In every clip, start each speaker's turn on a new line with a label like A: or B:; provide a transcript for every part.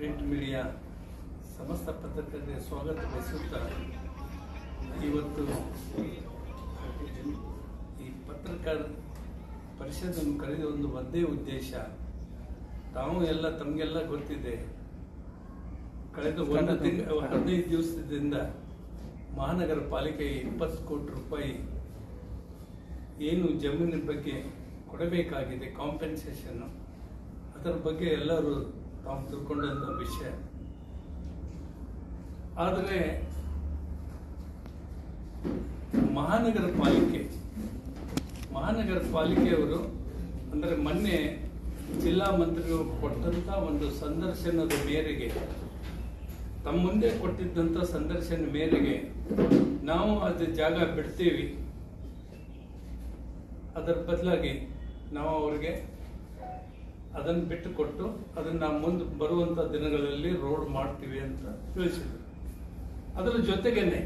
A: Print media ಸಮಸ್ತ ಪತ್ರಕರ್ತರಿಗೆ ಸ್ವಾಗತ ಬಯಸುತ್ತಾ ಇವತ್ತು ಈ ಪತ್ರಕಾರ ಪರಿಷತ್ತನ್ನು ಕರೆದ ಒಂದು ಒಂದೇ ಉದ್ದೇಶ. ತಾವು ಎಲ್ಲ ತಮಗೆಲ್ಲ ಗೊತ್ತಿದೆ. ಕಳೆದ ಒಂದು ತಿಂಗ ಹದಿನೈದು ದಿವಸದಿಂದ ಮಹಾನಗರ ಪಾಲಿಕೆ ಇಪ್ಪತ್ತು ಕೋಟಿ ರೂಪಾಯಿ ಏನು ಜಮೀನಿನ ಬಗ್ಗೆ ಕೊಡಬೇಕಾಗಿದೆ ಕಾಂಪೆನ್ಸೇಷನ್ನು ಅದರ ಬಗ್ಗೆ ಎಲ್ಲರೂ ತಾವು ತಿಳ್ಕೊಂಡಂತ ವಿಷಯ. ಆದರೆ, ಮಹಾನಗರ ಪಾಲಿಕೆ, ಮಹಾನಗರ ಪಾಲಿಕೆಯವರು, ಅಂದರೆ ಮೊನ್ನೆ ಜಿಲ್ಲಾ ಮಂತ್ರಿಗಳು ಕೊಟ್ಟಂತ ಒಂದು ಸಂದರ್ಶನದ ಮೇರೆಗೆ, ತಮ್ಮ ಮುಂದೆ ಕೊಟ್ಟಿದ್ದಂಥ ಸಂದರ್ಶನ ಮೇರೆಗೆ ನಾವು ಅದು ಜಾಗ ಬಿಡ್ತೀವಿ. ಅದರ ಬದಲಾಗಿ ನಾವು ಅವರಿಗೆ ಅದನ್ನು ಬಿಟ್ಟು ಕೊಟ್ಟು ಅದನ್ನು ನಾವು ಮುಂದೆ ಬರುವಂಥ ದಿನಗಳಲ್ಲಿ ರೋಡ್ ಮಾಡ್ತೀವಿ ಅಂತ ತಿಳಿಸಿದ್ರು. ಅದರ ಜೊತೆಗೇನೆ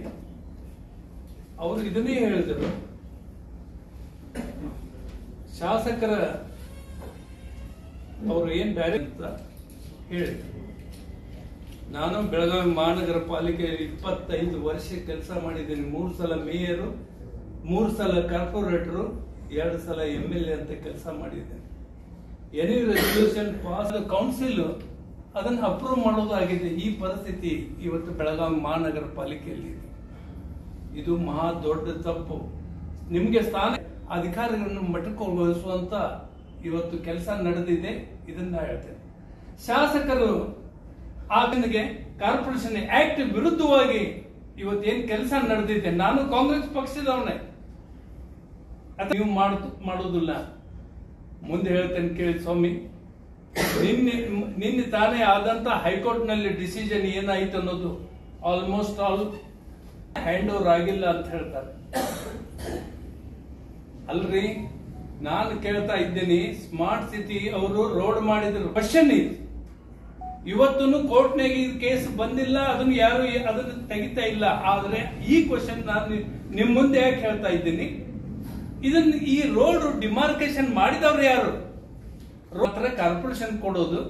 A: ಅವರು ಇದನ್ನೇ ಹೇಳಿದರು, ಶಾಸಕರ ಅವರು ಏನ್ ಬ್ಯಾರೆ ಅಂತ ಹೇಳಿದ್ರು ನಾನು ಬೆಳಗಾವಿ ಮಹಾನಗರ ಪಾಲಿಕೆ ಇಪ್ಪತ್ತೈದು ವರ್ಷ ಕೆಲಸ ಮಾಡಿದ್ದೀನಿ. ಮೂರು ಸಲ ಮೇಯರು, ಮೂರು ಸಲ ಕಾರ್ಪೊರೇಟರು ಎರಡು ಸಲ ಎಂ ಎಲ್ ಎ ಅಂತ ಕೆಲಸ ಮಾಡಿದ್ದೇನೆ. ಎನಿ ರೆಸಲ್ಯೂಷನ್ ಪಾಸ್ ಕೌನ್ಸಿಲ್ ಅದನ್ನು ಅಪ್ರೂವ್ ಮಾಡೋದಾಗಿದೆ ಈ ಪರಿಸ್ಥಿತಿ ಇವತ್ತು ಬೆಳಗಾವಿ ಮಹಾನಗರ ಪಾಲಿಕೆಯಲ್ಲಿ ಇದೆ. ಮಹಾ ದೊಡ್ಡ ತಪ್ಪು. ನಿಮಗೆ ಸ್ಥಾನ ಅಧಿಕಾರಿಗಳನ್ನು ಮಟ್ಟಕ್ಕೊಳಿಸುವಂತ ಇವತ್ತು ಕೆಲಸ ನಡೆದಿದೆ, ಇದನ್ನ ಹೇಳ್ತೇನೆ. ಶಾಸಕರು ಆಗಿನಿಗೆ ಕಾರ್ಪೊರೇಷನ್ ಆಕ್ಟ್ ವಿರುದ್ಧವಾಗಿ ಇವತ್ತೇನ್ ಕೆಲಸ ನಡೆದಿದೆ, ನಾನು ಕಾಂಗ್ರೆಸ್ ಪಕ್ಷದವನೇ. ನೀವು ಮಾಡುದು ಮಾಡೋದಿಲ್ಲ. ಮುಂದೆ ಹೇಳ್ತೇನೆ ಕೇಳಿ ಸ್ವಾಮಿ. ನಿನ್ನೆ ನಿನ್ನೆ ತಾನೇ ಆದಂತ ಹೈಕೋರ್ಟ್ನಲ್ಲಿ ಡಿಸಿಷನ್ ಏನಾಯ್ತು ಅನ್ನೋದು ಆಲ್ಮೋಸ್ಟ್ ಆಲ್ ಹ್ಯಾಂಡ್ ಓವರ್ ಆಗಿಲ್ಲ ಅಂತ ಹೇಳ್ತಾರೆ. ಅಲ್ರಿ, ನಾನು ಕೇಳ್ತಾ ಇದ್ದೀನಿ ಸ್ಮಾರ್ಟ್ ಸಿಟಿ ಅವರು ರೋಡ್ ಮಾಡಿದ್ರು. ಕ್ವಶನ್ ಇದು. ಇವತ್ತು ಕೋರ್ಟ್ನಾಗ ಈ ಕೇಸ್ ಬಂದಿಲ್ಲ, ಅದನ್ನು ಯಾರು, ಅದನ್ನು ತೆಗಿತಾ ಇಲ್ಲ. ಆದ್ರೆ ಈ ಕ್ವಶನ್ ನಾನು ನಿಮ್ ಮುಂದೆ ಯಾಕೆ ಹೇಳ್ತಾ ಇದ್ದೀನಿ? ಇದನ್ನ ಈ ರೋಡ್ ಡಿಮಾರ್ಕೇಶನ್ ಮಾಡಿದವ್ರು ಯಾರು? ಮಾತ್ರ ಕಾರ್ಪೊರೇಷನ್ ಕೊಡೋದು,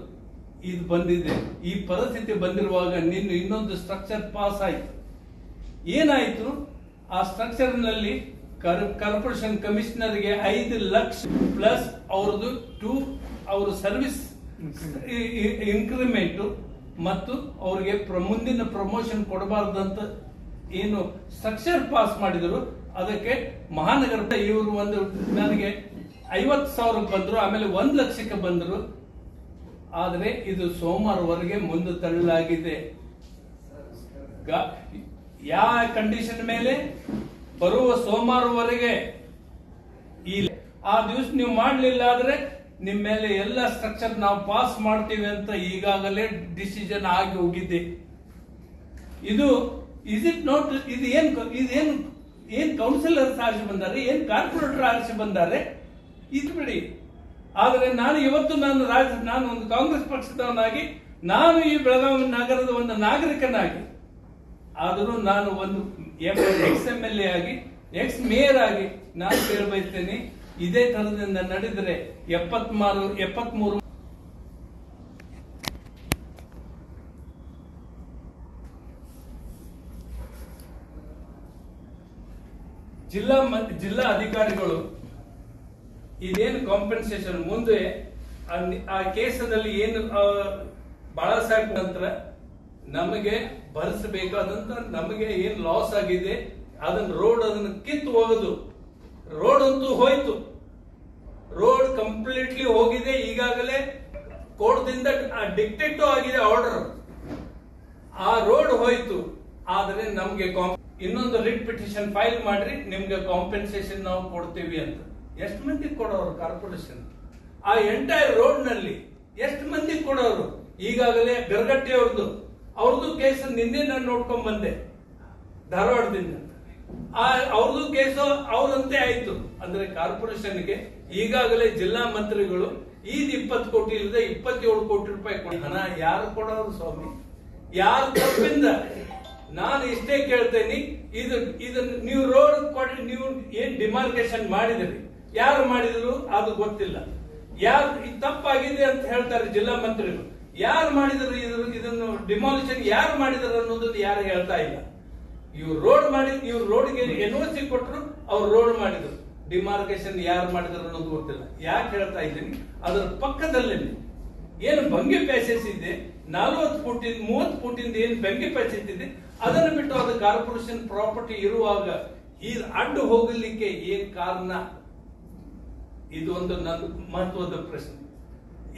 A: ಇದು ಬಂದಿದೆ. ಈ ಪರಿಸ್ಥಿತಿ ಬಂದಿರುವಾಗ ನಿನ್ನ ಇನ್ನೊಂದು ಸ್ಟ್ರಕ್ಚರ್ ಪಾಸ್ ಆಯ್ತು. ಏನಾಯ್ತು? ಆ ಸ್ಟ್ರಕ್ಚರ್ನಲ್ಲಿ ಕಾರ್ಪೊರೇಷನ್ ಕಮಿಷನರ್ಗೆ ಐದು ಲಕ್ಷ ಪ್ಲಸ್ ಅವ್ರದ್ದು ಟೂ ಅವ್ರ ಸರ್ವಿಸ್ ಇನ್ಕ್ರಿಮೆಂಟ್ ಮತ್ತು ಅವ್ರಿಗೆ ಮುಂದಿನ ಪ್ರಮೋಷನ್ ಕೊಡಬಾರ್ದಂತ ಏನು ಸ್ಟ್ರಕ್ಚರ್ ಪಾಸ್ ಮಾಡಿದ್ರು ಅದಕ್ಕೆ ಮಹಾನಗರದ ಇವರು ಒಂದು ನನಗೆ ಐವತ್ತು ಸಾವಿರ ಬಂದರು, ಆಮೇಲೆ ಒಂದು ಲಕ್ಷಕ್ಕೆ ಬಂದರು. ಆದರೆ ಇದು ಸೋಮವಾರವರೆಗೆ ಮುಂದೆ ತಳ್ಳಲಾಗಿದೆ. ಯಾವ ಕಂಡೀಷನ್ ಮೇಲೆ? ಬರುವ ಸೋಮವಾರವರೆಗೆ. ಈ ಆ ದಿವಸ ನೀವು ಮಾಡಲಿಲ್ಲ ಆದರೆ ನಿಮ್ಮ ಮೇಲೆ ಎಲ್ಲ ಸ್ಟ್ರಕ್ಚರ್ ನಾವು ಪಾಸ್ ಮಾಡ್ತೀವಿ ಅಂತ ಈಗಾಗಲೇ ಡಿಸಿಷನ್ ಆಗಿ ಹೋಗಿದೆ. ಇದು ಇಸ್ ಇಟ್ ನೋಟ್ ಇದು ಏನು, ಇದು ಏನ್ ಏನ್ ಕೌನ್ಸಿಲರ್ಸ್ ಆರಿಸಿ ಬಂದಾರೆ, ಏನ್ ಕಾರ್ಪೊರೇಟರ್ ಆರಿಸಿ ಬಂದಾರೆ, ಇದು ಬಿಡಿ. ಆದರೆ ನಾನು ಇವತ್ತು ನಾನು ರಾಜ, ನಾನು ಒಂದು ಕಾಂಗ್ರೆಸ್ ಪಕ್ಷದವನಾಗಿ, ನಾನು ಈ ಬೆಳಗಾವಿ ನಗರದ ಒಂದು ನಾಗರಿಕನಾಗಿ, ಆದರೂ ನಾನು ಒಂದು ಎಕ್ಸ್ ಎಂ ಎಲ್ ಎ ಆಗಿ ಎಕ್ಸ್ ಮೇಯರ್ ಆಗಿ ನಾನು ಕೇಳಬಯಸ್ತೇನೆ ಇದೇ ತರದಿಂದ ನಡೆದರೆ ಎಪ್ಪತ್ಮಾರು ಎಪ್ಪತ್ಮೂರು ಜಿಲ್ಲಾ ಜಿಲ್ಲಾ ಅಧಿಕಾರಿಗಳು ಇದೇನು ಕಾಂಪೆನ್ಸೇಷನ್ ಮುಂದೆ ಆ ಕೇಸದಲ್ಲಿ ಏನು ಬಾಳ ಬಾಳಾಸಾಹೇಬ್ ನಂತರ ನಮಗೆ ಭರಿಸಬೇಕಾದಂತ, ನಮಗೆ ಏನ್ ಲಾಸ್ ಆಗಿದೆ ಅದನ್ನ ರೋಡ್ ಅದನ್ನ ಕಿತ್ತು ಹೋಗೋದು. ರೋಡ್ ಅಂತೂ ಹೋಯ್ತು. ರೋಡ್ ಕಂಪ್ಲೀಟ್ಲಿ ಹೋಗಿದೆ, ಈಗಾಗಲೇ ಕೋರ್ಟ್ದಿಂದ ಡಿಕ್ಟೇಟ್ ಆಗಿದೆ ಆರ್ಡರ್ ಆ ರೋಡ್ ಹೋಯ್ತು. ಆದರೆ ನಮಗೆ ಕಾಂ- ಇನ್ನೊಂದು ರಿಟ್ ಪಿಟಿಷನ್ ಫೈಲ್ ಮಾಡ್ರಿ, ನಿಮ್ಗೆ ಕಾಂಪೆನ್ಸೇಷನ್ ನಾವು ಕೊಡ್ತೀವಿ ಅಂತ. ಎಷ್ಟು ಮಂದಿ ಕೊಡೋರು ಕಾರ್ಪೊರೇಷನ್ ಆ ಎಂಟೈರ್ ರೋಡ್ನಲ್ಲಿ ಎಷ್ಟು ಮಂದಿ ಕೊಡೋರು? ಈಗಾಗಲೇ ಬೆರಗಟ್ಟಿ ಅವ್ರದ್ದು ಅವ್ರದ್ದು ಕೇಸ್ ನಿನ್ನೆ ನಾನು ನೋಡ್ಕೊಂಡ್ ಬಂದೆ ಧಾರವಾಡದಿಂದ. ಆ ಅವ್ರದ್ದು ಕೇಸು ಅವ್ರಂತೆ ಆಯ್ತು. ಅಂದ್ರೆ ಕಾರ್ಪೊರೇಷನ್ಗೆ ಈಗಾಗಲೇ ಜಿಲ್ಲಾ ಮಂತ್ರಿಗಳು ಈದ್ ಇಪ್ಪತ್ತು ಕೋಟಿ ಇಲ್ಲದೆ ಇಪ್ಪತ್ತೇಳು ಕೋಟಿ ರೂಪಾಯಿ ಹಣ ಯಾರು ಕೊಡೋರು ಸ್ವಾಮಿ? ಯಾರು ತಪ್ಪಿಂದ? ನಾನು ಇಷ್ಟೇ ಕೇಳ್ತೇನೆ, ಇದು ಇದು ನೀವು ರೋಡ್ ಕೊಡಿ ನೀವು ಏನ್ ಡಿಮಾರ್ಕೇಶನ್ ಮಾಡಿದ್ರಿ ಯಾರು ಮಾಡಿದ್ರು? ಅದು ಗೊತ್ತಿಲ್ಲ. ಯಾರು ಇದು ತಪ್ಪಾಗಿದೆ ಅಂತ ಹೇಳ್ತಾರೆ ಜಿಲ್ಲಾ ಮಂತ್ರಿಗಳು. ಯಾರು ಮಾಡಿದ್ರು ಇದ್ರ ಇದನ್ನು ಡಿಮಾಲಿಷನ್ ಯಾರು ಮಾಡಿದ್ರು ಅನ್ನೋದನ್ನು ಯಾರು ಹೇಳ್ತಾ ಇಲ್ಲ. ಇವ್ರು ರೋಡ್ ಮಾಡಿ, ಇವ್ರು ರೋಡ್ಗೆ ಎನ್ ಸಿ ಕೊಟ್ಟರು ಅವ್ರು ರೋಡ್ ಮಾಡಿದ್ರು. ಡಿಮಾರ್ಕೇಶನ್ ಯಾರು ಮಾಡಿದ್ರು ಅನ್ನೋದು ಗೊತ್ತಿಲ್ಲ. ಯಾಕೆ ಹೇಳ್ತಾ ಇದ್ದೀನಿ? ಅದರ ಪಕ್ಕದಲ್ಲೇ ಏನು ಬಂಗಿ ಪ್ಯಾಸೇಜ್ ಇದೆ, ನಲವತ್ತು ಫುಟಿಂದ ಮೂವತ್ತು ಫುಟಿಂದ ಏನು ಬಂಗಿ ಪ್ಯಾಸೇಜ್ ಇದೆ ಅದನ್ನು ಬಿಟ್ಟು ಅದು ಕಾರ್ಪೊರೇಷನ್ ಪ್ರಾಪರ್ಟಿ ಇರುವಾಗ ಈ ಅಡ್ಡು ಹೋಗಲಿಕ್ಕೆ ಏನ್ ಕಾರಣ? ಇದು ಒಂದು ನನ್ನ ಮಹತ್ವದ ಪ್ರಶ್ನೆ.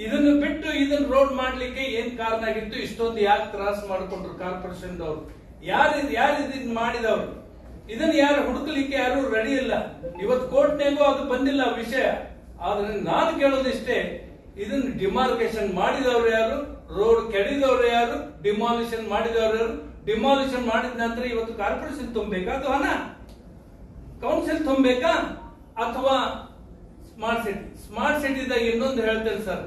A: ಇದನ್ನು ಬಿಟ್ಟು ಇದನ್ನ ರೋಡ್ ಮಾಡ್ಲಿಕ್ಕೆ ಏನ್ ಕಾರಣ ಆಗಿತ್ತು? ಇಷ್ಟೊಂದು ಯಾಕೆ ತ್ರಾಸ ಮಾಡಿಕೊಂಡ್ರು ಕಾರ್ಪೊರೇಷನ್ ದವರು ಯಾರು ಯಾರು ಇದನ್ನ ಮಾಡಿದವರು? ಇದನ್ನ ಯಾರು ಹುಡುಕಲಿಕ್ಕೆ ಯಾರು ರೆಡಿ ಇಲ್ಲ. ಇವತ್ತು ಕೋರ್ಟ್ನಾಗೂ ಅದು ಬಂದಿಲ್ಲ ವಿಷಯ. ಆದ್ರೆ ನಾನು ಕೇಳೋದಿಷ್ಟೇ, ಇದನ್ನ ಡಿಮಾರ್ಕೇಶನ್ ಮಾಡಿದವರು ಯಾರು? ರೋಡ್ ಕೆಡಿದವರು ಯಾರು? ಡಿಮಾಲಿಷನ್ ಮಾಡಿದವರು ಯಾರು? ಡಿಮಾಲಿಷನ್ ಮಾಡಿದ ನಂತರ ಇವತ್ತು ಕಾರ್ಪೊರೇಷನ್ ತುಂಬಬೇಕಾ ಅಥವಾ ಹಣ? ಕೌನ್ಸಿಲ್ ತುಂಬಬೇಕಾ? ಅಥವಾ ಸ್ಮಾರ್ಟ್ ಸಿಟಿ ಸ್ಮಾರ್ಟ್ ಸಿಟಿದಾಗ ಇನ್ನೊಂದು ಹೇಳ್ತೇನೆ ಸರ್.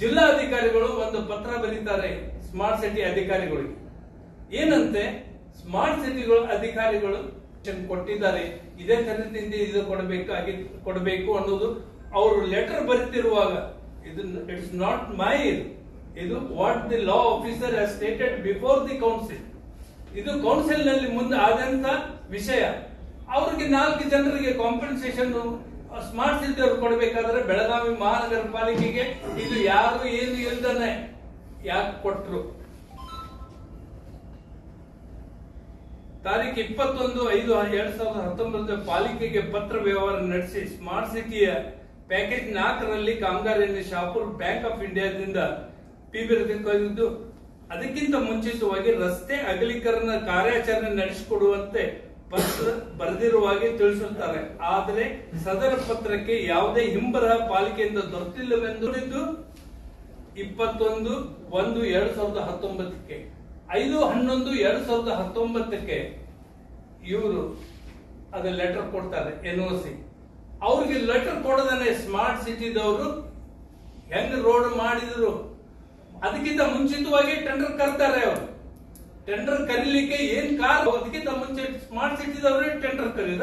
A: ಜಿಲ್ಲಾ ಅಧಿಕಾರಿಗಳು ಒಂದು ಪತ್ರ ಬರೀತಾರೆ ಸ್ಮಾರ್ಟ್ ಸಿಟಿ ಅಧಿಕಾರಿಗಳಿಗೆ. ಏನಂತೆ? ಸ್ಮಾರ್ಟ್ ಸಿಟಿಗಳು ಅಧಿಕಾರಿಗಳು ಕೊಟ್ಟಿದ್ದಾರೆ. ಇದೇ ತರದಿಂದ ಇದು ಕೊಡಬೇಕಾಗಿ ಕೊಡಬೇಕು ಅನ್ನೋದು ಅವರು ಲೆಟರ್ ಬರೀತಿರುವಾಗ. ಇದು ಇಟ್ಸ್ ನಾಟ್ ಮೈ ಇದು. What the law officer stated before the council ಇದು ಕೌನ್ಸಿಲ್ನಲ್ಲಿ ಮುಂದೆ ಆದಂತ ವಿಷಯ. ಅವ್ರಿಗೆ ನಾಲ್ಕು ಜನರಿಗೆ ಕಾಂಪನ್ಸೇಷನ್ ಸ್ಮಾರ್ಟ್ ಸಿಟಿ ಅವ್ರು ಕೊಡಬೇಕಾದ್ರೆ ಬೆಳಗಾವಿ ಮಹಾನಗರ ಪಾಲಿಕೆಗೆ ಇದು ಯಾರು ಏನು ಇಲ್ದನೆ ಯಾಕೆ ಕೊಟ್ರು? ತಾರೀಕು ಇಪ್ಪತ್ತೊಂದು ಐದು ಎರಡ್ ಸಾವಿರದ ಹತ್ತೊಂಬತ್ತು ಪಾಲಿಕೆಗೆ ಪತ್ರ ವ್ಯವಹಾರ ನಡೆಸಿ ಸ್ಮಾರ್ಟ್ ಸಿಟಿಯ ಪ್ಯಾಕೇಜ್ ನಾಲ್ಕರಲ್ಲಿ ಕಾಮಗಾರಿಯನ್ನು ಶಾಪುರ್ ಬ್ಯಾಂಕ್ ಆಫ್ ಇಂಡಿಯಾದಿಂದ ಪಿಬಿರಕ್ಕೆ ಕರೆದಿದ್ದು ಅದಕ್ಕಿಂತ ಮುಂಚಿತವಾಗಿ ರಸ್ತೆ ಅಗಲೀಕರಣ ಕಾರ್ಯಾಚರಣೆ ನಡೆಸಿಕೊಡುವಂತೆ ಪತ್ರ ಬರೆದಿರುವಾಗೆ ತಿಳಿಸುತ್ತಾರೆ. ಆದರೆ ಸದರ ಪತ್ರಕ್ಕೆ ಯಾವುದೇ ಹಿಂಬರಹ ಪಾಲಿಕೆಯಿಂದ ದೊರೆತಿಲ್ಲವೆಂದು ಇಪ್ಪತ್ತೊಂದು ಒಂದು ಎರಡು ಸಾವಿರದ ಹತ್ತೊಂಬತ್ತಕ್ಕೆ, ಐದು ಹನ್ನೊಂದು ಎರಡು ಸಾವಿರದ ಹತ್ತೊಂಬತ್ತಕ್ಕೆ ಇವರು ಅದ ಲೆಟರ್ ಕೊಡ್ತಾರೆ ಎನ್ ಒ ಸಿ ಅವ್ರಿಗೆ ಲೆಟರ್ ಕೊಡದಾನೆ ಸ್ಮಾರ್ಟ್ ಸಿಟಿದವರು ಹೆಂಗ್ ರೋಡ್ ಮಾಡಿದ್ರು? ಅದಕ್ಕಿಂತ ಮುಂಚಿತವಾಗಿ ಟೆಂಡರ್ ಕರ್ತಾರೆ ಅವರು. ಟೆಂಡರ್ ಕರೀಲಿಕ್ಕೆ ಏನ್ ಕಾರ್ ಅದಕ್ಕಿಂತ ಮುಂಚೆ ಸ್ಮಾರ್ಟ್ ಸಿಟಿದವರೇ ಟೆಂಡರ್ ಕರೀದ?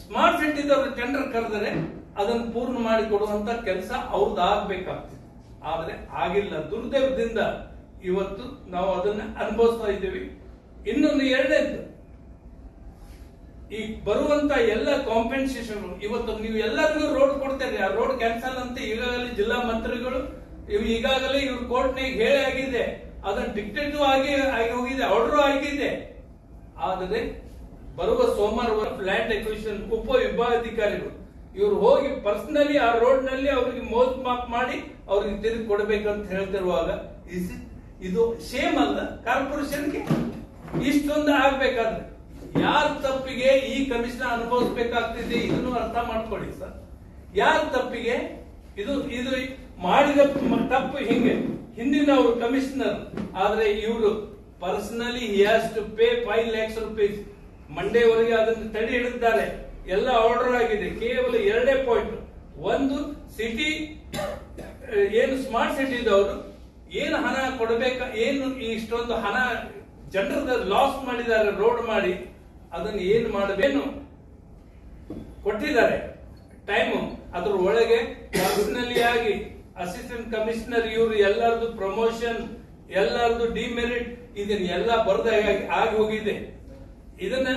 A: ಸ್ಮಾರ್ಟ್ ಸಿಟಿದವ್ರು ಟೆಂಡರ್ ಕರೆದರೆ ಅದನ್ನು ಪೂರ್ಣ ಮಾಡಿ ಕೊಡುವಂತ ಕೆಲಸ ಅವ್ರದ್ದು ಆಗ್ಬೇಕಾಗ್ತದೆ. ಆದ್ರೆ ಆಗಿಲ್ಲ. ದುರ್ದೈವದಿಂದ ಇವತ್ತು ನಾವು ಅದನ್ನ ಅನುಭವಿಸ್ತಾ ಇದ್ದೀವಿ. ಇನ್ನೊಂದು ಎರಡನೇದು. ಈ ಬರುವಂತ ಎಲ್ಲ ಕಾಂಪೆನ್ಸೇಷನ್ ಇವತ್ತು ನೀವು ಎಲ್ಲರಿಗೂ ರೋಡ್ ಕೊಡ್ತೀರಿ ಆ ರೋಡ್ ಕ್ಯಾನ್ಸಲ್ ಅಂತ ಈಗಾಗಲೇ ಜಿಲ್ಲಾ ಮಂತ್ರಿಗಳು ಇವ್ ಈಗಾಗಲೇ ಇವ್ರ ಕೋರ್ಟ್ನಾಗ ಹೇಳಿ ಆಗಿದೆ. ಅದನ್ನ ಡಿಕ್ಟೇಟಿವ್ ಆಗಿ ಆಗಿ ಹೋಗಿದೆ ಆರ್ಡರ್ ಆಗಿದೆ. ಆದರೆ ಬರುವ ಸೋಮವಾರ ಲ್ಯಾಂಡ್ ಎಕ್ವಿಷನ್ ಉಪ ವಿಭಾಗಾಧಿಕಾರಿಗಳು, ಇವ್ರು ಹೋಗಿ ಪರ್ಸನಲಿ ಆ ರೋಡ್ನಲ್ಲಿ ಅವ್ರಿಗೆ ಮೋಸ್ ಮಾಪ್ ಮಾಡಿ ಅವ್ರಿಗೆ ತಿರುಗಿ ಕೊಡಬೇಕಂತ ಹೇಳ್ತಿರುವಾಗ ಇದು ಸೇಮ್ ಅಲ್ಲ ಕಾರ್ಪೊರೇಷನ್ಗೆ ಇಷ್ಟೊಂದು ಆಗ್ಬೇಕಾದ್ರೆ ಯಾರ ತಪ್ಪಿಗೆ ಈ ಕಮಿಷನ್ ಅನುಭವಿಸ್ಬೇಕಾಗ್ತಿದೆ ಇದನ್ನು ಅರ್ಥ ಮಾಡ್ಕೊಳ್ಳಿ ಸರ್. ಯಾರ ತಪ್ಪಿಗೆ? ಇದು ಇದು ಮಾಡಿದ ತಪ್ಪು ಹಿಂಗೆ. ಹಿಂದಿನ ಅವರು ಕಮಿಷನರ್. ಆದ್ರೆ ಇವರು personally to pay five lakhs rupees ಮಂಡೇವರೆಗೆ ಅದನ್ನು ತಡೆ ಹಿಡಿದಿದ್ದಾರೆ. ಎಲ್ಲ ಆರ್ಡರ್ ಆಗಿದೆ. ಕೇವಲ ಎರಡೇ ಪಾಯಿಂಟ್ ಒಂದು ಸಿಟಿ ಏನು ಸ್ಮಾರ್ಟ್ ಸಿಟಿದವರು ಏನು ಹಣ ಕೊಡಬೇಕ, ಏನು ಇಷ್ಟೊಂದು ಹಣ ಜನರದ ಲಾಸ್ ಮಾಡಿದ್ದಾರೆ ರೋಡ್ ಮಾಡಿ, ಅದನ್ನು ಏನು ಮಾಡಬೇಕು? ಕೊಟ್ಟಿದ್ದಾರೆ. ಟೈಮ್ ಅದ್ರ ಒಳಗೆ ಆಗಿ ಅಸಿಸ್ಟೆಂಟ್ ಕಮಿಷನರ್ ಇವರು ಎಲ್ಲರದು ಪ್ರಮೋಷನ್ ಎಲ್ಲರದು ಡಿಮೆರಿಟ್ ಇದನ್ನ ಎಲ್ಲ ಬರದ ಆಗಿ ಹೋಗಿದೆ. ಇದನ್ನ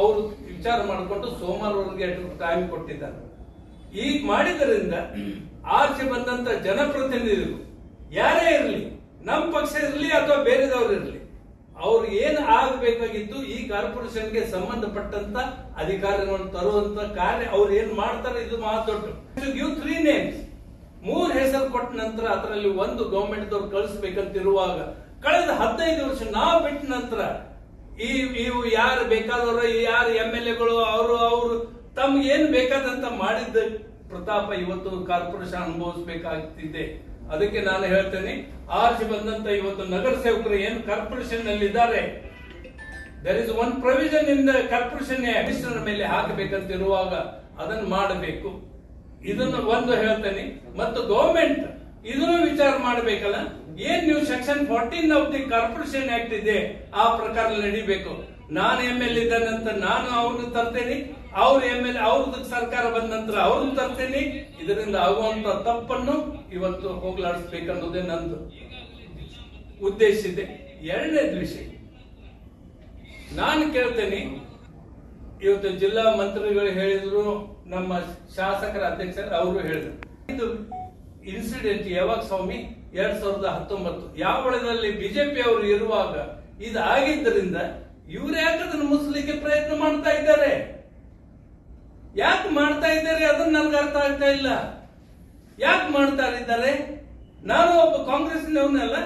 A: ಅವರು ವಿಚಾರ ಮಾಡಿಕೊಂಡು ಸೋಮವಾರವರೆಗೆ ಟೈಮ್ ಕೊಟ್ಟಿದ್ದಾರೆ. ಈಗ ಮಾಡಿದರಿಂದ ಆಚೆ ಬಂದಂತ ಜನಪ್ರತಿನಿಧಿಗಳು, ಯಾರೇ ಇರಲಿ ನಮ್ಮ ಪಕ್ಷ ಇರಲಿ ಅಥವಾ ಬೇರೆದವ್ರು ಇರಲಿ ಅವ್ರು ಏನು ಆಗಬೇಕಾಗಿತ್ತು ಈ ಕಾರ್ಪೊರೇಷನ್ಗೆ ಸಂಬಂಧಪಟ್ಟಂತ ಅಧಿಕಾರಿಗಳನ್ನು ತರುವಂತ ಕಾರ್ಯ ಅವ್ರು ಏನ್ ಮಾಡ್ತಾರೆ, ಇದು ಮಹಾ ದೊಡ್ಡ. ಗಿವ್ ತ್ರೀ ನೇಮ್ಸ್ ಮೂರ್ ಹೆಸರು ಕೊಟ್ಟ ನಂತರ ಅದರಲ್ಲಿ ಒಂದು ಗವರ್ಮೆಂಟ್ ದವ್ರು ಕಳಿಸ್ಬೇಕಂತ ಇರುವಾಗ ಕಳೆದ ಹದಿನೈದು ವರ್ಷ ನಾವು ಬಿಟ್ಟ ನಂತರ ಈ ಇವು ಯಾರು ಬೇಕಾದವರು ಯಾರು ಎಂ ಎಲ್ ಎಗಳು, ಅವರು ಅವರು ತಮ್ಗೇನು ಬೇಕಾದಂತ ಮಾಡಿದ್ದ ಪ್ರತಾಪ ಇವತ್ತು ಕಾರ್ಪೊರೇಷನ್ ಅನುಭವಿಸಬೇಕಾಗ್ತಿದೆ. ಅದಕ್ಕೆ ನಾನು ಹೇಳ್ತೇನೆ, ಆರ್ಜಿ ಬಂದಂತ ಇವತ್ತು ನಗರ ಸೇವಕರು ಏನು ಕಾರ್ಪೊರೇಷನ್ನಲ್ಲಿ ಇದ್ದಾರೆ there is one provision in the corporation commissioner ಮೇಲೆ ಹಾಕಬೇಕಂತ ಇರುವಾಗ ಅದನ್ನು ಮಾಡಬೇಕು. ಇದನ್ನು ಒಂದು ಹೇಳ್ತೇನೆ. ಮತ್ತು ಗೌರ್ಮೆಂಟ್ ಇದನ್ನು ವಿಚಾರ ಮಾಡಬೇಕಲ್ಲ? ಏನ್ ನೀವು section fourteen of the corporation act ಇದೆ, ಆ ಪ್ರಕಾರ ನಡಿಬೇಕು? ನಾನು ಎಂ ಎಲ್ ಇದ್ದಾನಂತ ನಾನು ಅವ್ರನ್ನ ತರ್ತೇನೆ. ಅವ್ರ ಎಂ ಎಲ್ ಅವ್ರದ್ದು ಸರ್ಕಾರ ಬಂದ ನಂತರ ಅವ್ರನ್ನ ತರ್ತೇನೆ. ಇದರಿಂದ ಆಗುವಂತ ತಪ್ಪನ್ನು ಇವತ್ತು ಹೋಗ್ಲಾಡಿಸ್ಬೇಕನ್ನೋದೇ ನಂದು ಉದ್ದೇಶ ಇದೆ. ಎರಡನೇದು ವಿಷಯ. ನಾನು ಕೇಳ್ತೇನೆ ಇವತ್ತು ಜಿಲ್ಲಾ ಮಂತ್ರಿಗಳು ಹೇಳಿದ್ರು, ನಮ್ಮ ಶಾಸಕರ ಅಧ್ಯಕ್ಷರು ಅವರು ಹೇಳಿದ್ರು. ಇದು ಇನ್ಸಿಡೆಂಟ್ ಯಾವಾಗ ಸ್ವಾಮಿ? ಎರಡ್ ಸಾವಿರದ ಹತ್ತೊಂಬತ್ತು. ಯಾವಳದಲ್ಲಿ ಬಿಜೆಪಿ ಅವರು ಇರುವಾಗ ಇದು ಆಗಿದ್ದರಿಂದ ಇವ್ರು ಯಾಕೆ ಅದನ್ನು ಮುಸ್ಲಿಕ್ಕೆ ಪ್ರಯತ್ನ ಮಾಡ್ತಾ ಇದ್ದಾರೆ? ಯಾಕೆ ಮಾಡ್ತಾ ಇದ್ದಾರೆ ಅದನ್ನ ನನ್ಗೆ ಅರ್ಥ ಆಗ್ತಾ ಇಲ್ಲ. ಯಾಕೆ ಮಾಡ್ತಾ ಇದ್ದಾರೆ? ನಾನು ಒಬ್ಬ ಕಾಂಗ್ರೆಸ್ನವನಲ್ಲ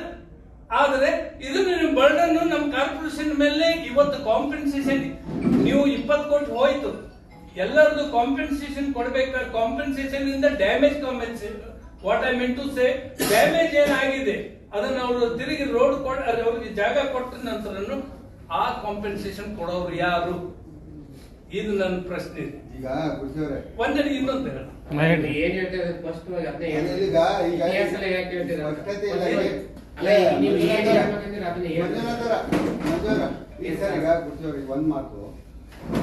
A: ಆದ್ರೆ ಇದನ್ನ ನೀವು ಬರ್ಡನ್ ನಮ್ಮ ಕಾರ್ಪೊರೇಷನ್ ಮೇಲೆ ಇವತ್ತು ಕಾಂಪೆನ್ಸೇಷನ್ ನೀವು ಇಪ್ಪತ್ತು ಕೋಟಿ ಹೋಯ್ತು. ಎಲ್ಲರದು ಕಾಂಪೆನ್ಸೇಷನ್ ಕೊಡಬೇಕಾದ್ರೆ ಕಾಂಪೆನ್ಸೇಷನ್ ಇಂದ damage compensation what I mean to say damage ಏನಾಗಿದೆ? ಅದನ್ನ ಅವರು ತಿರುಗಿ ರೋಡ್ ಕೊಡ ಅವ್ರಿಗೆ ಜಾಗ ಕೊಟ್ಟ ನಂತರನು ಆ ಕಾಂಪೆನ್ಸೇಷನ್ ಕೊಡೋರು ಯಾರು? ಇದು ನನ್ನ ಪ್ರಶ್ನೆ. ಇದೆ
B: ಈಗ
A: ಒಂದನೇ ಇನ್ನೊಂದು ಹೇಳ
C: ಏನ್ ಹೇಳ್ತಾರೆ ಸ್ಪಷ್ಟವಾಗಿ.
B: ಈಗ ಈಗ ಒಂದ್ ಮಾರ್ಕ್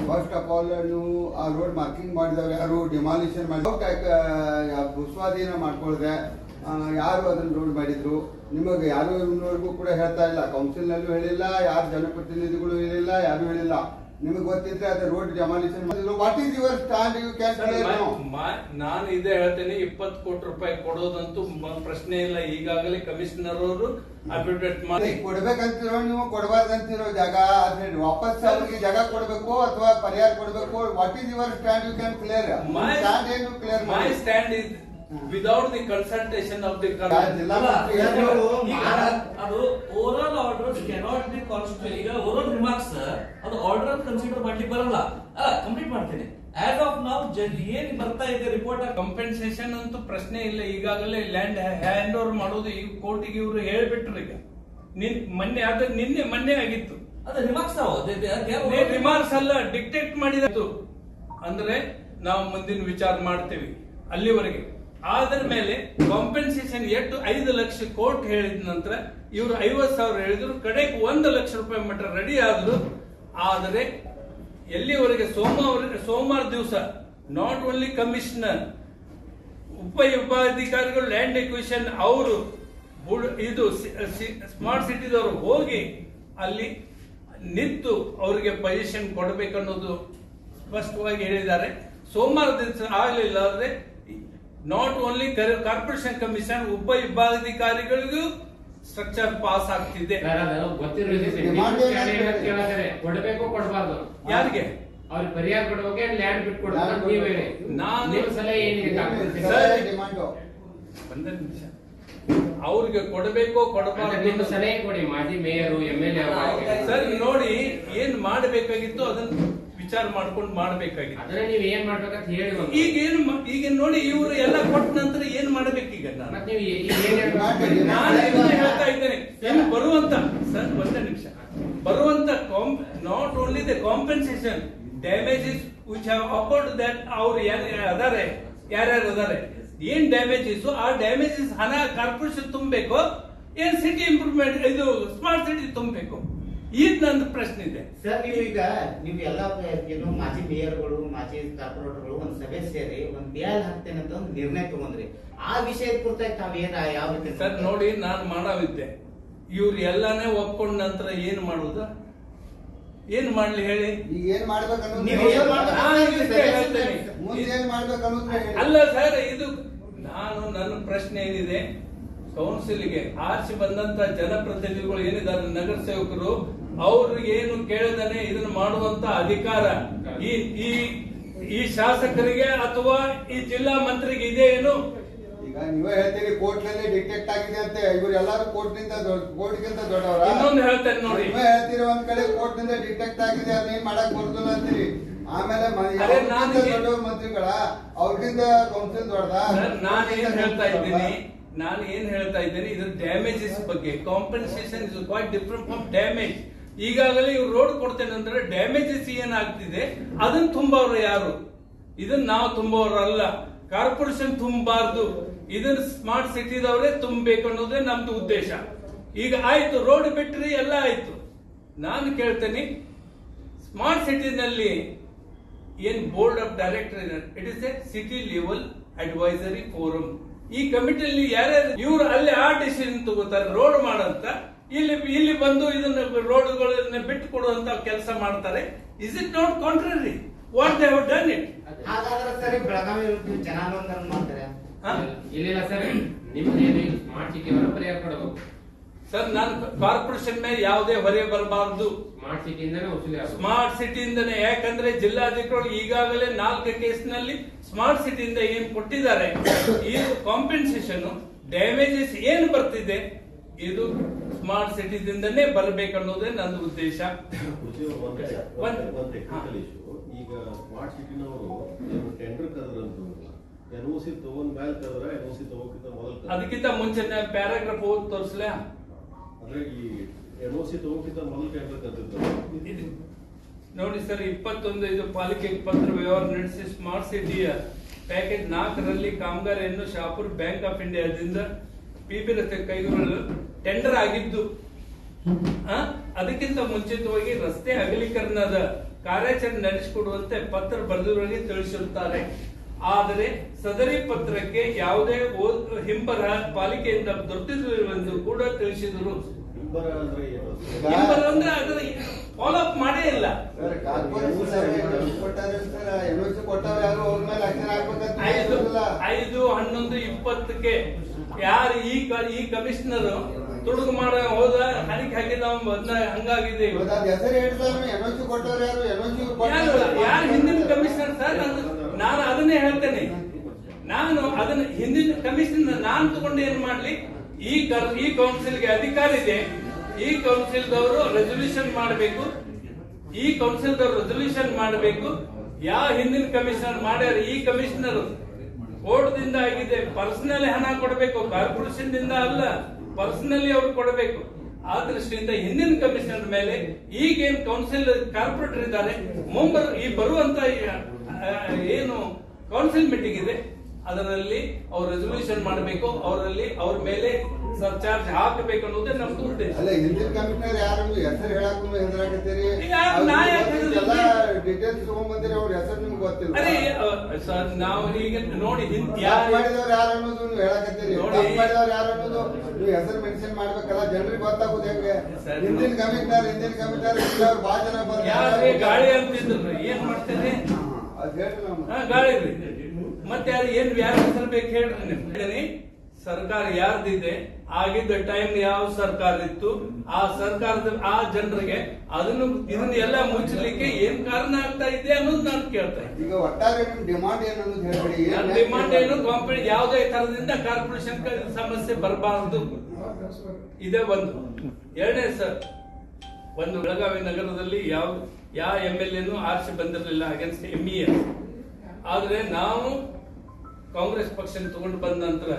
B: ಫಸ್ಟ್ ಆಫ್ ಆಲ್ ನೀವು ಆ ರೋಡ್ ಮಾರ್ಕಿಂಗ್ ಮಾಡಿದವ್ರು ಯಾರು ಡಿಮಾಲಿಷನ್ ಮಾಡಿ ಭೂಸ್ವಾಧೀನ ಮಾಡ್ಕೊಳ್ದೆ ಯಾರು ಅದನ್ನ ರೋಡ್ ಮಾಡಿದ್ರು? ನಿಮಗೆ ಯಾರು ಇನ್ನವರೆಗೂ ಕೂಡ ಹೇಳ್ತಾ ಇಲ್ಲ. ಕೌನ್ಸಿಲ್ ನಲ್ಲೂ ಹೇಳಿಲ್ಲ ಯಾರು ಜನಪ್ರತಿನಿಧಿಗಳು ಹೇಳಿಲ್ಲ ಯಾರು ಹೇಳಿಲ್ಲ. ನಿಮಗೆ ಗೊತ್ತಿದ್ರೆ ಅದು ರೋಡ್ ಡೆಮಾಲಿಷನ್ ಮಾಡಿದ್ರು what is your stand you can
A: ನಾನು ಇದೇ ಹೇಳ್ತೇನೆ ಇಪ್ಪತ್ತು ಕೋಟಿ ರೂಪಾಯಿ ಕೊಡೋದಂತೂ ಪ್ರಶ್ನೆ ಇಲ್ಲ. ಈಗಾಗಲೇ ಕಮಿಷನರ್ ಅವರು ಅಡ್ವರ್ಟೈಸ್ ಮಾಡಿ
B: ಕೊಡ್ಬೇಕಂತಿರೋ ನೀವು ಕೊಡಬಾರ್ದಂತಿರೋ ಜಾಗ ಅದ್ರ ವಾಪಸ್ ಅವ್ರಿಗೆ ಜಾಗ ಕೊಡಬೇಕು ಅಥವಾ ಪರಿಹಾರ ಕೊಡಬೇಕು? What is your stand you can clear
A: my
B: stand ಏನು clear
A: my stand is without the consultation of the
D: ಅದು oral order cannot be constitute ಈಗ ಓರಲ್ ರಿಮಾರ್ಕ್ಸ್ ಅದು ಆರ್ಡರ್ ಕನ್ಸಿಡರ್ ಮಾಡ್ಲಿಕ್ಕೆ ಬರಲ್ಲ. ಅಲ್ಲ ಕಂಪ್ಲೀಟ್ ಮಾಡ್ತೇನೆ. ಆಸ್ ಆಫ್ ನಾವು ಏನ್ ಬರ್ತಾ ಇದೆ ರಿಪೋರ್ಟ್
A: ಕಂಪೆನ್ಸೇಷನ್ ಅಂತೂ ಪ್ರಶ್ನೆ ಇಲ್ಲ. ಈಗಾಗಲೇ ಲ್ಯಾಂಡ್ ಹ್ಯಾಂಡ್ ಓವರ್ ಮಾಡೋದು ಈ ಕೋರ್ಟಿಗೆ ಇವರು ಹೇಳ್ಬಿಟ್ರು ಈಗ. ನಿನ್ ಮೊನ್ನೆ ಅದ ನಿನ್ನೆ ಮೊನ್ನೆ ಆಗಿತ್ತು.
D: ಅದು ರಿಮಾರ್ಕ್ಸ್
A: ರಿಮಾರ್ಕ್ಸ್ ಅಲ್ಲ ಡಿಕ್ಟೇಟ್ ಮಾಡಿದ ಅಂದ್ರೆ ನಾವು ಮುಂದಿನ ವಿಚಾರ ಮಾಡ್ತೇವೆ. ಅಲ್ಲಿವರೆಗೆ. ಆದ್ರ ಮೇಲೆ ಕಾಂಪೆನ್ಸೇಷನ್ ಎಷ್ಟು ಐದು ಲಕ್ಷ ಕೋರ್ಟ್ ಹೇಳಿದ ನಂತರ ಇವರು ಐವತ್ತು ಸಾವಿರ ಹೇಳಿದ್ರು, ಕಡೆಗೆ ಒಂದು ಲಕ್ಷ ರೂಪಾಯಿ ಮಟ್ಟ ರೆಡಿ ಆದ್ರು. ಆದರೆ ಎಲ್ಲಿವರೆಗೆ ಸೋಮವಾರ ಸೋಮವಾರ ದಿವಸ ನಾಟ್ ಓನ್ಲಿ ಕಮಿಷನರ್ ಉಪ ಉಪಾಧಿಕಾರಿಗಳು ಲ್ಯಾಂಡ್ ಎಕ್ವಿಷನ್ ಅವರು ಇದು ಸ್ಮಾರ್ಟ್ ಸಿಟಿದವರು ಹೋಗಿ ಅಲ್ಲಿ ನಿಂತು ಅವರಿಗೆ ಪೊಸಿಷನ್ ಕೊಡಬೇಕನ್ನೋದು ಸ್ಪಷ್ಟವಾಗಿ ಹೇಳಿದ್ದಾರೆ. ಸೋಮವಾರ ದಿವಸ ಆಗಲಿಲ್ಲ ಅಂದ್ರೆ ನಾಟ್ ಓನ್ಲಿ ಕಾರ್ಪೊರೇಷನ್ ಕಮಿಷನ್ ಉಪ ವಿಭಾಗಾಧಿಕಾರಿಗಳಿಗೂ ಸ್ಟ್ರಕ್ಚರ್ ಪಾಸ್ ಆಗ್ತಿದೆ.
C: ಕೊಡಬೇಕು ಕೊಡಬಾರ್ದು?
A: ಯಾರಿಗೆ?
C: ಅವ್ರಿಗೆ ಪರಿಹಾರ ಕೊಡುವಾಗ ಲ್ಯಾಂಡ್ ಬಿಟ್ಟು ಕೊಡ್ಬೇಕು
B: ಲ್ಯಾಂಡ್
C: ನೀವ್ ಹೇಳಿ.
A: ನಾನು-
C: ಸಲಹೆ
A: ಒಂದೇ ನಿಮಿಷ. ಅವ್ರಿಗೆ ಕೊಡಬೇಕೋ ಕೊಡಬಾರ್ದು
C: ನಿಮ್ಮ ಸಲಹೆ ಕೊಡಿ. ಮಾಜಿ mayor M L A
A: sir ನೋಡಿ ಏನ್ ಮಾಡಬೇಕಾಗಿತ್ತು ಅದನ್ನ ವಿಚಾರ ಮಾಡ್ಕೊಂಡು ಮಾಡ್ಬೇಕಾಗಿದೆ
C: ಅದನ್ನ ನೀವ್ ಏನ್ ಮಾಡ್ಬೇಕಂತ ಹೇಳಿ.
A: ಈಗ ಏನು ಈಗ ನೋಡಿ ಇವರು ಎಲ್ಲ ಕೊಟ್ಟ ನಂತರ ಏನ್ ಮಾಡ್ಬೇಕೀಗ ನಾನು?
C: ಮತ್ತ್ ನೀವು ಏ-
A: ನಾನು ಇದನ್ನೇ ಹೇಳ್ತಾ ಇದ್ದೇನೆ. ಬರುವಂತ ಸರ್ ಒಂದೇ ನಿಮಿಷ. ಬರುವಂತ not only the compensation damages which have account that ಅವ್ರು ಅದಾರೆ ಯಾರ್ಯಾರು ಅದಾರೆ ಏನ್ ಡ್ಯಾಮೇಜಸ್ ಆ ಡ್ಯಾಮೇಜಸ್ ಹಣ ಕಾರ್ಪೊರೇಷನ್ ತುಂಬಬೇಕು ಏನ್ ಸಿಟಿ ಇಂಪ್ರೂವ್ಮೆಂಟ್ ಇದು ಸ್ಮಾರ್ಟ್ ಸಿಟಿ ತುಂಬಬೇಕು? ಈಗ ನಂದು ಪ್ರಶ್ನೆ ಇದೆ.
E: ಸರ್ ನೀವು ಈಗ ನೀವು ಎಲ್ಲ ಏನು ಮಾಜಿ ಮೇಯರ್ಗಳು ಮಾಜಿ ಕಾರ್ಪೊರೇಟರ್ಗಳು ಒಂದು ಸಭೆ ಸೇರಿ ಒಂದ್ ಬ್ಯಾಲ್ ಹಾಕ್ತೇನೆ ಅಂತ ಒಂದು ನಿರ್ಣಯ ತಗೊಂಡ್ರಿ. ಆ ವಿಷಯದ ಕುರಿತಾಗಿ ತಾವೇನ ಯಾವ ರೀತಿ
A: ಸರ್ ನೋಡಿ ನಾನು ಮಾಡವಿದ್ದೆ. ಇವ್ರ ಎಲ್ಲಾನೇ ಒಪ್ಕೊಂಡ ನಂತರ ಏನ್ ಮಾಡುದು? ಏನ್ ಮಾಡ್ಲಿ ಹೇಳಿ?
B: ಈಗ ಏನ್
E: ಮಾಡ್ಬೇಕು?
A: ಅಲ್ಲ ಸರ್ ಇದು ನಾನು ನನ್ನ ಪ್ರಶ್ನೆ ಏನಿದೆ? ಕೌನ್ಸಿಲ್ಗೆ ಆರ್ಸಿ ಬಂದಂತ ಜನಪ್ರತಿನಿಧಿಗಳು ಏನಿದ್ದಾರೆ? ನಗರ ಸೇವಕರು ಅವ್ರಿಗೆ ಏನು ಕೇಳದನೆ ಇದನ್ನ ಮಾಡುವಂತ ಅಧಿಕಾರ ಈ ಈ ಈ ಶಾಸಕರಿಗೆ ಅಥವಾ ಈ ಜಿಲ್ಲಾ ಮಂತ್ರಿಗೆ ಇದೆ ಏನು?
B: ಈಗ ನೀವೇ ಹೇಳ್ತೀರಿ ಕೋರ್ಟ್ನಲ್ಲಿ ಡಿಟೆಕ್ಟ್ ಆಗಿದೆ ಅಂತ ಇವ್ರು ಎಲ್ಲಾರು ಕೋರ್ಟ್ನಿಂದ ಕೋರ್ಟ್ ಗಿಂತ ದೊಡ್ಡವರ?
A: ಇನ್ನೊಂದು ಹೇಳ್ತೇನೆ ನೋಡಿ.
B: ನೀವೇ ಹೇಳ್ತೀರಿ ಒಂದ್ ಕಡೆ ಕೋರ್ಟ್ನಿಂದ ಡಿಟೆಕ್ಟ್ ಆಗಿದೆ ಅದೇನ್ ಮಾಡಕ್ ಬರ್ತದ ಅಂತೀರಿ? ಆಮೇಲೆ
A: ಏನ್-
B: ದೊಡ್ಡವ್ರ ಮಂತ್ರಿಗಳ ಅವ್ರಿಗಿಂತ ಕೌನ್ಸಿಲ್ ದೊಡ್ಡದ?
A: ನಾನು ಏನ್ ಹೇಳ್ತಾ ಇದ್ದೀನಿ? ನಾನು ಏನ್ ಹೇಳ್ತಾ ಇದ್ದೀನಿ ಇದ್ರ ಡ್ಯಾಮೇಜಸ್ ಬಗ್ಗೆ compensation is quite different from damage ಈಗಾಗಲೇ ಇವ್ರು ರೋಡ್ ಕೊಡ್ತೇನೆ ಅಂದ್ರೆ ಡ್ಯಾಮೇಜಸ್ ಏನಾಗ್ತಿದೆ ಅದನ್ನ ತುಂಬವ್ರು ಯಾರು? ಇದನ್ನ ನಾವು ತುಂಬವರಲ್ಲ ಕಾರ್ಪೊರೇಷನ್ ತುಂಬಾರ್ದು. ಇದನ್ನ ಸ್ಮಾರ್ಟ್ ಸಿಟಿದವರೇ ತುಂಬಬೇಕು ಅನ್ನೋದೇ ನಮ್ದು ಉದ್ದೇಶ. ಈಗ ಆಯ್ತು ರೋಡ್ ಬಿಟ್ರಿ ಎಲ್ಲ ಆಯ್ತು. ನಾನು ಕೇಳ್ತೇನೆ ಸ್ಮಾರ್ಟ್ ಸಿಟಿನಲ್ಲಿ ಏನ್ board of director it is a city level advisory forum ಈ ಕಮಿಟಿಯಲ್ಲಿ ಯಾರ್ಯಾರು ಇವರು ಅಲ್ಲಿ ಆ ಡಿಸಿಷನ್ ತಗೋತಾರೆ ರೋಡ್ ಮಾಡಂತ. ಇಲ್ಲಿ ಇಲ್ಲಿ ಬಂದು ಇದನ್ನ ರೋಡ್ಗಳನ್ನ ಬಿಟ್ಟು ಕೊಡುವಂತ ಕೆಲಸ ಮಾಡ್ತಾರೆ. Is it not contrary what they have done it
E: ಹಾಗಾದ್ರೆ ಸರಿ ಬೆಳಗಾವಿ ಜನ ಜನಾಂದೋಲನ ಮಾಡ್ತಾರೆ?
C: ಇಲ್ಲ ಸರ್. ನಿಮ್ದು ಏನು ಸ್ಮಾರ್ಟ್ ಸಿಟಿ ಅವರ ಪರಿಹಾರ ಕೊಡಬೇಕು.
A: ಸರ್ ನಾನು ಕಾರ್ಪೊರೇಷನ್ ಮೇಲೆ ಯಾವುದೇ ಹೊರೆ ಬರಬಾರದು.
C: ಸ್ಮಾರ್ಟ್ ಸಿಟಿಯಿಂದನೇ ವಸೂಲಿ
A: ಸ್ಮಾರ್ಟ್ ಸಿಟಿಯಿಂದನೇ ಯಾಕಂದ್ರೆ ಜಿಲ್ಲಾಧಿಕಾರಿಗಳು ಈಗಾಗಲೇ ನಾಲ್ಕು ಕೇಸ್ನಲ್ಲಿ ಸ್ಮಾರ್ಟ್ ಸಿಟಿಯಿಂದ ಏನ್ ಕೊಟ್ಟಿದ್ದಾರೆ? ಈ ಕಾಂಪೆನ್ಸೇಷನ್ ಡ್ಯಾಮೇಜಸ್ ಏನು ಬರ್ತಿದೆ? ಇದು ಸ್ಮಾರ್ಟ್ ಸಿಟಿದಿಂದನೇ ಬರಬೇಕನ್ನೋದೇ ನನ್ನ ಉದ್ದೇಶ.
F: ಈಗ ಸ್ಮಾರ್ಟ್ ಸಿಟಿನವರು ಟೆಂಡರ್ ಕದ್ರಂತ ಎನ್ ಓ ಸಿ ತಗೊಂಡ್ ಮೇಲೆ ಕದ್ರ ಎನ್ ಓ ಸಿ ತಗೋಕ್ಕಿಂತ ಮೊದಲು
A: ಅದಕ್ಕಿಂತ ಮುಂಚೆ ಪ್ಯಾರಾಗ್ರಾಫ್ ಹೋಗಿ ತೋರಿಸ್ಲಾ.
F: ಅಂದ್ರೆ ಈ ಎನ್ ಒ ಸಿ ತಗೋಕ್ಕಿಂತ ಮೊದಲು ಟೆಂಡರ್ ಕದ್ದಿದ್ರು
A: ಇದು ನೋಡಿ ಸರ್ ಇಪ್ಪತ್ತೊಂದು ಇದು ಪಾಲಿಕೆ ಪತ್ರ ವ್ಯವಹಾರ ನಡೆಸಿ ಸ್ಮಾರ್ಟ್ ಸಿಟಿಯ ಪ್ಯಾಕೇಜ್ ನಾಲ್ಕರಲ್ಲಿ ಕಾಮಗಾರಿಯನ್ನು ಶಾಪುರ್ ಬ್ಯಾಂಕ್ ಆಫ್ ಇಂಡಿಯಾದಿಂದ ಪಿಬಿ ರಸ್ತೆ ಕೈಗೊಳ್ಳಲು ಟೆಂಡರ್ ಆಗಿದ್ದು. ಅದಕ್ಕಿಂತ ಮುಂಚಿತವಾಗಿ ರಸ್ತೆ ಅಗಲೀಕರಣದ ಕಾರ್ಯಾಚರಣೆ ನಡೆಸಿಕೊಡುವಂತೆ ಪತ್ರ ಬರೆದಿರುವವರಿಗೆ ತಿಳಿಸಿರುತ್ತಾರೆ. ಆದರೆ ಸದರಿ ಪತ್ರಕ್ಕೆ ಯಾವುದೇ ಹಿಂಬರ ಹಿಂಬರಹ ಪಾಲಿಕೆಯಿಂದ ದೊರೆತಿರಲಿಲ್ಲವೆಂದು ಕೂಡ ತಿಳಿಸಿದರು.
F: ಹಿಂಬರ ಅಂದ್ರೆ
A: ಅಂದ್ರೆ ಫಾಲೋ ಅಪ್ ಮಾಡೇ ಇಲ್ಲ. ಐದು ಹನ್ನೊಂದು ಇಪ್ಪತ್ತಕ್ಕೆ ಯಾರು ಈ ಕ- ಈ ಕಮಿಷನರ್ ತುಡುಗು ಮಾಡ ಹೋದ ಹನಿಕ್ ಹಾಕಿದ ಹಂಗಾಗಿದೆ.
B: ಎನ್ಒಸಿ ಕೊಟ್ಟವ್ರು ಯಾರು?
A: ಹಿಂದಿನ ಕಮಿಷನರ್ ಸರ್? ನಾನು ನಾನು ಅದನ್ನೇ ಹೇಳ್ತೇನೆ. ನಾನು ಅದನ್ನ ಹಿಂದಿನ ಕಮಿಷನ್ ನಾನು ತಗೊಂಡು ಏನ್ ಮಾಡ್ಲಿ? ಈ ಈ ಈ ಕೌನ್ಸಿಲ್ಗೆ ಅಧಿಕಾರ ಇದೆ. ಈ ಕೌನ್ಸಿಲ್ದವರು ರೆಸೊಲ್ಯೂಷನ್ ಮಾಡಬೇಕು. ಈ ಕೌನ್ಸಿಲ್ದವರು ರೆಸೊಲ್ಯೂಷನ್ ಮಾಡಬೇಕು. ಯಾವ ಹಿಂದಿನ ಕಮಿಷನರ್ ಮಾಡ್ಯಾರ? ಈ ಕಮಿಷನರ್. ಕೋರ್ಟ್ದಿಂದ ಆಗಿದೆ. ಪರ್ಸನಲ್ ಹಣ ಕೊಡಬೇಕು. ಕಾರ್ಪೊರೇಷನ್ ದಿಂದ ಅಲ್ಲ. ಪರ್ಸನಲಿ ಅವ್ರು ಕೊಡಬೇಕು. ಆ ದೃಷ್ಟಿಯಿಂದ ಹಿಂದಿನ ಕಮಿಷನರ್ ಮೇಲೆ ಈಗೇನ್ ಕೌನ್ಸಿಲ್ ಕಾರ್ಪೊರೇಟರ್ ಇದ್ದಾರೆ ಮುಂಬರ್ ಈ ಬರುವಂತ ಏನು ಕೌನ್ಸಿಲ್ ಮೀಟಿಂಗ್ ಇದೆ ಅದರಲ್ಲಿ ಅವ್ರು ರೆಸೊಲ್ಯೂಷನ್ ಮಾಡಬೇಕು ಅವರಲ್ಲಿ ಅವ್ರ ಮೇಲೆ ಸರ್ಚಾರ್ಜ್ ಹಾಕಬೇಕು ಅನ್ನೋದೇ ನಮ್ದು ಉದ್ದೇಶ.
B: ಅಲ್ಲ ಹಿಂದಿನ ಕಮಿಷನರ್ ಯಾರು? ಹೆಸರು ಹೇಳಕ್ ಹೆದರಾಕತ್ತೀರಿ?
A: ಯಾರು ನಾ ಯಾಕೆ ಹೆದ್ರಿದ್ರಿ?
B: ಡೀಟೇಲ್ಸ್ ತಗೊಂಡ್ಬಂದಿರಿ ಅವ್ರ ಹೆಸರು ನಿಮ್ಗೆ ಗೊತ್ತಿಲ್ಲ
A: ಸರ್ ನಾವು ಈಗ ನೋಡಿ
B: ಮಾಡಿದವ್ರು ಯಾರು ಅನ್ನೋದು ನೀವು ಹೇಳಕತ್ತೀರಿ. ಮಾಡಿದವ್ರು ಯಾರು ಅನ್ನೋದು ನೀವು ಹೆಸರು ಮೆನ್ಷನ್ ಮಾಡ್ಬೇಕಲ್ಲ ಜನರಿಗೆ ಗೊತ್ತಾಗೋದು ಹೆಂಗೆ. ಹಿಂದಿನ ಕಮಿಷನರ್ ಹಿಂದಿನ ಕಮಿಷನರ್ ಅವ್ರು ಬಹಳ ಜನ
A: ಬರ್ತಾರೆ ಗಾಳಿ ಅಂತಿದ್ರು ಏನ್ ಮಾಡ್ತೇನೆ ಗಾಳಿ. ಮತ್ತೆ ಯಾರು ಏನ್ ಯಾರ ಹೆಸರು ಬೇಕು ಹೇಳ್ರಿ ನೀವು. ಸರ್ಕಾರ ಯಾರ್ದಿದೆ ಆಗಿದ್ದ ಟೈಮ್ ಯಾವ ಸರ್ಕಾರ ಇತ್ತು ಆ ಸರ್ಕಾರದ ಆ ಜನರಿಗೆ ಅದನ್ನು ಇದನ್ನ ಎಲ್ಲ ಮುಚ್ಚಲಿಕ್ಕೆ ಏನ್ ಕಾರಣ ಆಗ್ತಾ ಇದೆ ಅನ್ನೋದು ನಾನು ಕೇಳ್ತಾ
B: ಈಗ ಒಟ್ಟಾರೆ ಡಿಮಾಂಡ್ ಏನು ಹೇಳ್ಬಿಡಿ.
A: ಡಿಮಾಂಡ್ ಏನು ಕಂಪನಿ ಯಾವುದೇ ತರದಿಂದ ಕಾರ್ಪೊರೇಷನ್ ಸಮಸ್ಯೆ ಬರಬಾರದು. ಇದೇ ಒಂದು. ಎರಡನೇ ಸರ್ ಒಂದು ಬೆಳಗಾವಿ ನಗರದಲ್ಲಿ ಯಾವ ಯಾವ ಎಂ ಎಲ್ ಎನು ಆರ್ಸಿ ಬಂದಿರಲಿಲ್ಲ ಅಗೇನ್ಸ್ಟ್ ಎಂ ಇ ಆದ್ರೆ ನಾವು ಕಾಂಗ್ರೆಸ್ ಪಕ್ಷ ತಗೊಂಡು ಬಂದ ನಂತರ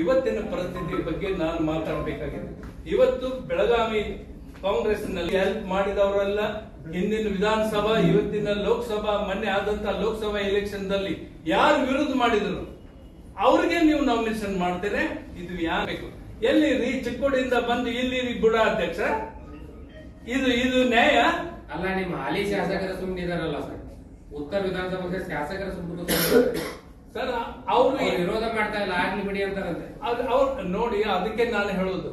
A: ಇವತ್ತಿನ ಪರಿಸ್ಥಿತಿ ಬಗ್ಗೆ ನಾನು ಮಾತಾಡಬೇಕಾಗಿದೆ. ಇವತ್ತು ಬೆಳಗಾವಿ ಕಾಂಗ್ರೆಸ್ನಲ್ಲಿ ಹೆಲ್ಪ್ ಮಾಡಿದವರೆಲ್ಲ, ಹಿಂದಿನ ವಿಧಾನಸಭಾ, ಇವತ್ತಿನ ಲೋಕಸಭಾ, ಮೊನ್ನೆ ಆದಂತ ಲೋಕಸಭಾ ಎಲೆಕ್ಷನ್ ದಲ್ಲಿ ಯಾರು ವಿರೋಧ ಮಾಡಿದ್ರು? ಅವ್ರಿಗೆ ನೀವು ನಾಮಿನೇಷನ್ ಮಾಡ್ತೇನೆ ಇದು ಯಾರು ಎಲ್ಲಿ ರೀ ಚಿಕ್ಕೋಡಿಯಿಂದ ಬಂದು ಇಲ್ಲಿ ರೀ ಬುಡ ಅಧ್ಯಕ್ಷ? ಇದು ಇದು ನ್ಯಾಯ?
C: ಅಲ್ಲ, ನಿಮ್ಮ ಹಾಲಿ ಶಾಸಕರ ಸುಮ್ಮನಿದಾರಲ್ಲ ಸರ್. ಉತ್ತರ ವಿಧಾನಸಭೆ ಶಾಸಕರ ಸುಮ್ಮನೆ
A: ಸರ್ ಅವ್ರಿಗೆ
C: ವಿರೋಧ ಮಾಡ್ತಾ ಇಲ್ಲ ಆಗ್ಲಿ ಬಿಡಿ ಅಂತಾರಂತೆ.
A: ಅದು ಅವ್ರು ನೋಡಿ ಅದಕ್ಕೆ ನಾನು ಹೇಳೋದು.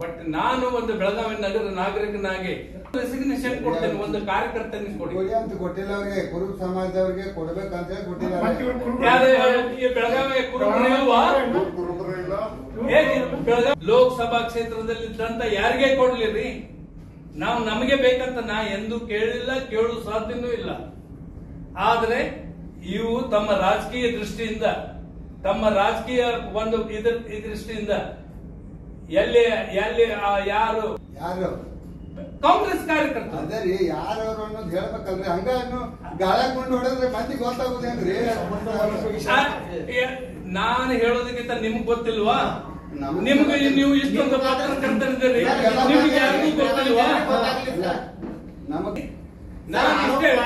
A: ಬಟ್ ನಾನು ಒಂದು ಬೆಳಗಾವಿ ನಗರ ನಾಗರಿಕನಾಗಿ ರೆಸಿಗ್ನೇಷನ್ ಕೊಡ್ತೇನೆ ಒಂದು ಕಾರ್ಯಕರ್ತನಿಗೆ ಕೊಡಿ.
B: ಅಂತ ಕೊಟ್ಟಿಲ್ಲ ಅವ್ರಿಗೆ ಕುರುಬ ಸಮಾಜದವ್ರಿಗೆ ಕೊಡ್ಬೇಕಂತ ಹೇಳಿ ಕೊಟ್ಟಿದ್ದಾರೆ
A: ಯಾರು ಬೆಳಗಾವಿ ಕುರುಬರು ಬೆಳಗಾವಿ ಲೋಕಸಭಾ ಕ್ಷೇತ್ರದಲ್ಲಿ ಇದ್ದಂತ ಯಾರಿಗೆ ಕೊಡ್ಲಿರಿ? ನಾವು ನಮಗೆ ಬೇಕಂತ ನಾ ಎಂದು ಕೇಳಿಲ್ಲ ಕೇಳು ಸಾಧ್ಯನೂ ಇಲ್ಲ. ಆದ್ರೆ ಇವು ತಮ್ಮ ರಾಜಕೀಯ ದೃಷ್ಟಿಯಿಂದ ತಮ್ಮ ರಾಜಕೀಯ ಒಂದು ಇದ್ರ ಈ ದೃಷ್ಟಿಯಿಂದ ಎಲ್ಲಿ ಎಲ್ಲಿ ಆ ಯಾರು?
B: ಯಾರು?
A: ಕಾಂಗ್ರೆಸ್ ಕಾರ್ಯಕರ್ತರು.
B: ಅದೇ ರೀ ಯಾರು ಅನ್ನೋದು ಹೇಳ್ಬೇಕಲ್ರಿ. ಹಂಗ ಗಾಳಕೊಂಡು ಹೊಡೆದ್ರೆ ಮಂದಿ
A: ಗೊತ್ತಾಗುದೇನ್ರಿ ನಾನು ಹೇಳೋದಕ್ಕಿಂತ ನಿಮ್ಗೆ ಗೊತ್ತಿಲ್ವಾ?
B: ನಿಮ್ಗ
A: ನೀವು ಇಷ್ಟೊಂದು ಪತ್ರಕರ್ತರಿದ್ದೀರಿ ನಿಮ್ಗೆ ಯಾರಿಗೂ ಗೊತ್ತಿಲ್ವಾ?
B: ನಮಗೆ
E: ಸರ್.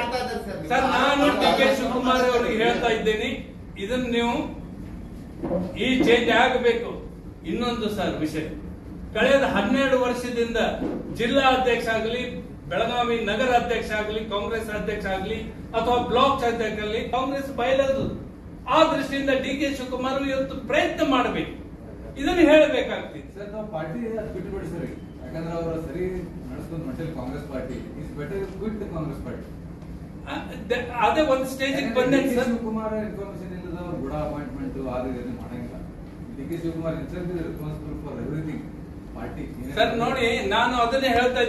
A: ಸರ್ ನಾನು ಡಿ ಕೆ. ಶಿವಕುಮಾರ್ ಅವರಿಗೆ ಹೇಳ್ತಾ ಇದ್ದೇನೆ. ಇದನ್ನ ನೀವು ಈ ಚೇಂಜ್ ಆಗಬೇಕು. ಇನ್ನೊಂದು ಸರ್ ವಿಷಯ. ಕಳೆದ ಹನ್ನೆರಡು ವರ್ಷದಿಂದ ಜಿಲ್ಲಾ ಅಧ್ಯಕ್ಷ ಆಗಲಿ ಬೆಳಗಾವಿ ನಗರ ಅಧ್ಯಕ್ಷ ಆಗಲಿ ಕಾಂಗ್ರೆಸ್ ಅಧ್ಯಕ್ಷ ಆಗಲಿ ಅಥವಾ ಬ್ಲಾಕ್ ಅಧ್ಯಕ್ಷ ಆಗಲಿ ಕಾಂಗ್ರೆಸ್ ಬಯಲದು. ಆ ದೃಷ್ಟಿಯಿಂದ ಡಿ ಕೆ ಶಿವಕುಮಾರ್ ಇವತ್ತು ಪ್ರಯತ್ನ ಮಾಡಬೇಕು. ಇದನ್ನು ಹೇಳಬೇಕಾಗ್ತಿದೆ.
G: ಸರ್ ನಾವು ಪಾರ್ಟಿ ಬಿಟ್ಟು ಬಿಡಿ ಸರ್. ಯಾಕಂದ್ರೆ ಅವರು ಸರಿ ನಡೆಸ್ಕೊಂಡು ಹೊಂಟಿಲ್ಲ Congress party. Is better the Congress party.
A: ಅದೇ ಒಂದು ಸ್ಟೇಜಿಗೆ ಬಂದೆ ಸರ್.
G: ಶಿವಕುಮಾರ್ ಇನ್ಫಾರ್ಮೇಶನ್ ಇಲ್ಲದ ಅವ್ರು ಗುಡ ಅಪಾಯಿಂಟ್ಮೆಂಟ್ ಅದು ಇದನ್ನು ಮಾಡಂಗಿಲ್ಲ. D K Shivakumar himself responsible for everything party
A: sir ನೋಡಿ ನಾನು ಅದನ್ನೇ ಹೇಳ್ತಾ